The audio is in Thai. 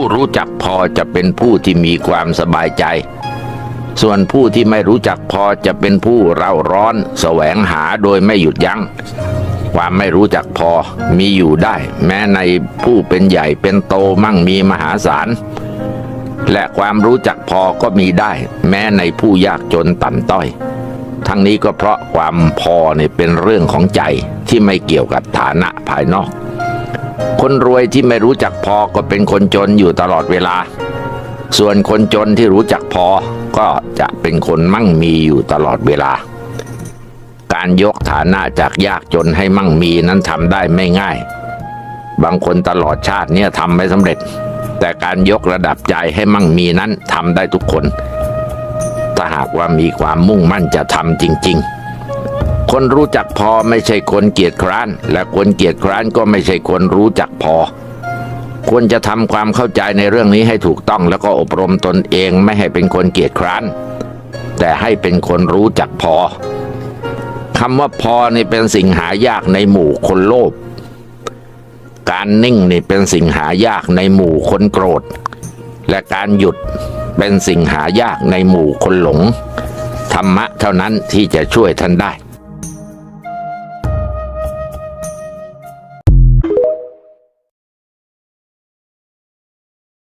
ผู้รู้จักพอจะเป็นผู้ที่มีความสบายใจ ส่วนผู้ที่ไม่รู้จักพอจะเป็นผู้เร่าร้อน แสวงหาโดยไม่หยุดยัง้ง ความไม่รู้จักพอมีอยู่ได้ แม้ในผู้เป็นใหญ่เป็นโตมั่งมีมหาศาล และความรู้จักพอก็มีได้ แม้ในผู้ยากจนต่ำต้อย ทั้งนี้ก็เพราะความพอเนี่ยเป็นเรื่องของใจที่ไม่เกี่ยวกับฐานะภายนอก คนรวยที่ไม่รู้จักพอก็เป็นคนจนอยู่ตลอดเวลา ส่วนคนจนที่รู้จักพอก็จะเป็นคนมั่งมีอยู่ตลอดเวลา การยกฐานะจากยากจนให้มั่งมีนั้นทำได้ไม่ง่าย บางคนตลอดชาติเนี่ยทำไม่สำเร็จ แต่การยกระดับใจให้มั่งมีนั้นทำได้ทุกคน ถ้าหากว่ามีความมุ่งมั่นจะทำจริง ๆ คนรู้จักพอไม่ใช่คนเกียจคร้าน และคนเกียจคร้านก็ไม่ใช่คนรู้จักพอ ควรจะทำความเข้าใจในเรื่องนี้ให้ถูกต้องแล้วก็อบรมตนเองไม่ให้เป็นคนเกียจคร้าน แต่ให้เป็นคนรู้จักพอคำว่าพอนี่เป็นสิ่งหายากในหมู่คนโลภการนิ่งนี่เป็นสิ่งหายากในหมู่คนโกรธ และการหยุดเป็นสิ่งหายากในหมู่คนหลง ธรรมะเท่านั้นที่จะช่วยท่านได้